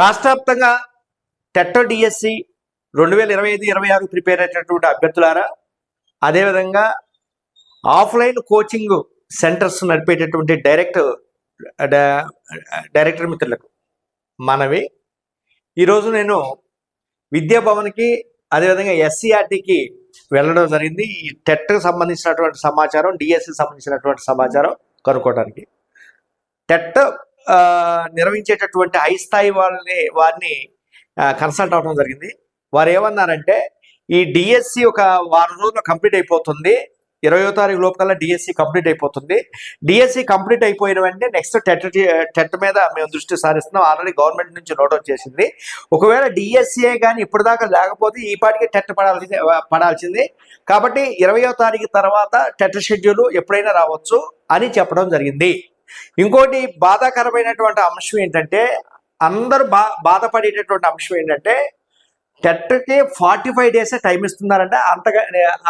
రాష్ట్ర వ్యాప్తంగా TET DSC రెండు వేల ఇరవై ఐదు ఇరవై ఆరు ప్రిపేర్ అయినటువంటి అభ్యర్థులారా అదేవిధంగా ఆఫ్లైన్ కోచింగ్ సెంటర్స్ నడిపేటటువంటి డైరెక్ట్ డైరెక్టర్ మిత్రులకు మనవి. ఈరోజు నేను విద్యాభవన్కి అదేవిధంగా ఎస్సీఆర్టీకి వెళ్ళడం జరిగింది. ఈ టెట్కి సంబంధించినటువంటి సమాచారం డిఎస్సి సంబంధించినటువంటి సమాచారం కనుక్కోవడానికి. టెట్ నిర్వహించేటటువంటి హై స్థాయి వాళ్ళని వారిని కన్సల్ట్ అవడం జరిగింది. వారు ఏమన్నారంటే ఈ డిఎస్సి ఒక వారం రోజుల్లో కంప్లీట్ అయిపోతుంది. ఇరవయో తారీఖు లోపల డిఎస్సి కంప్లీట్ అయిపోతుంది. డిఎస్సి కంప్లీట్ అయిపోయిన వెంటనే నెక్స్ట్ టెట్ టెట్ మీద మేము దృష్టి సారిస్తున్నాం. ఆల్రెడీ గవర్నమెంట్ నుంచి నోట్ చేసింది. ఒకవేళ డిఎస్సీఏ కానీ ఇప్పటిదాకా లేకపోతే ఈ పాటికి టెట్ పడాల్సింది పడాల్సింది. కాబట్టి ఇరవయో తారీఖు తర్వాత టెట్ షెడ్యూల్ ఎప్పుడైనా రావచ్చు అని చెప్పడం జరిగింది. ఇంకోటి బాధాకరమైనటువంటి అంశం ఏంటంటే అందరూ బా బాధపడేటటువంటి అంశం ఏంటంటే టెట్కి ఫార్టీ ఫైవ్ డేస్ టైం ఇస్తున్నారంటే అంతగా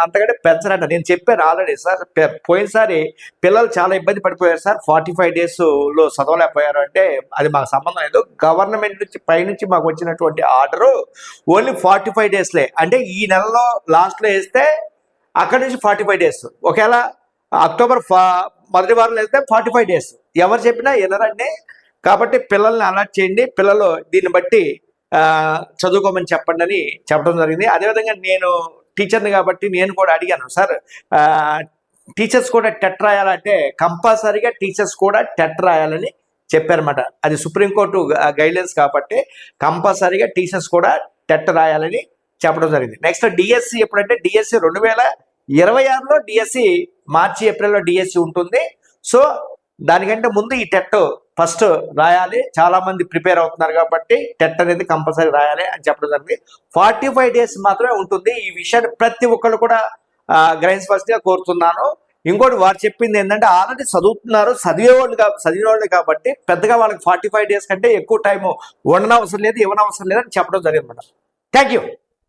అంతకంటే పెంచరంట. నేను చెప్పాను ఆల్రెడీ సార్ పోయినసారి పిల్లలు చాలా ఇబ్బంది పడిపోయారు సార్. ఫార్టీ ఫైవ్ డేస్లో చదవలేకపోయారు అంటే అది మాకు సంబంధం లేదు. గవర్నమెంట్ నుంచి పైనుంచి మాకు వచ్చినటువంటి ఆర్డరు ఓన్లీ ఫార్టీ ఫైవ్ డేస్లే. అంటే ఈ నెలలో లాస్ట్లో వేస్తే అక్కడి నుంచి ఫార్టీ ఫైవ్ డేస్. ఒకవేళ అక్టోబర్ మొదటి వారం వెళ్తే ఫార్టీ ఫైవ్ డేస్ ఎవరు చెప్పినా వినరండి. కాబట్టి పిల్లల్ని అలర్ట్ చేయండి. పిల్లలు దీన్ని బట్టి చదువుకోమని చెప్పండి అని చెప్పడం జరిగింది. అదేవిధంగా నేను టీచర్ని కాబట్టి నేను కూడా అడిగాను సార్ టీచర్స్ కూడా టెట్ రాయాలంటే కంపల్సరీగా టీచర్స్ కూడా టెట్ రాయాలని చెప్పారన్నమాట. అది సుప్రీంకోర్టు గైడ్లైన్స్ కాబట్టి కంపల్సరీగా టీచర్స్ కూడా టెట్ రాయాలని చెప్పడం జరిగింది. నెక్స్ట్ డిఎస్సి ఎప్పుడంటే డిఎస్సి రెండు వేల ఇరవై ఆరులో డిఎస్సి మార్చి ఏప్రిల్లో డిఎస్సి ఉంటుంది. సో దానికంటే ముందు ఈ టెట్ ఫస్ట్ రాయాలి. చాలా మంది ప్రిపేర్ అవుతున్నారు కాబట్టి టెట్ అనేది కంపల్సరీ రాయాలి అని చెప్పడం జరిగింది. ఫార్టీ ఫైవ్ డేస్ మాత్రమే ఉంటుంది. ఈ విషయాన్ని ప్రతి ఒక్కరు కూడా గ్రహించవలసిందిగా కోరుతున్నాను. ఇంకోటి వారు చెప్పింది ఏంటంటే ఆల్రెడీ చదువుతున్నారు. చదివేవాళ్ళు కా చదివిన వాళ్ళు కాబట్టి పెద్దగా వాళ్ళకి ఫార్టీ ఫైవ్ డేస్ కంటే ఎక్కువ టైం ఉండనవసరం లేదు ఇవ్వనవసరం లేదు అని చెప్పడం జరిగింది మేడం థ్యాంక్ యూ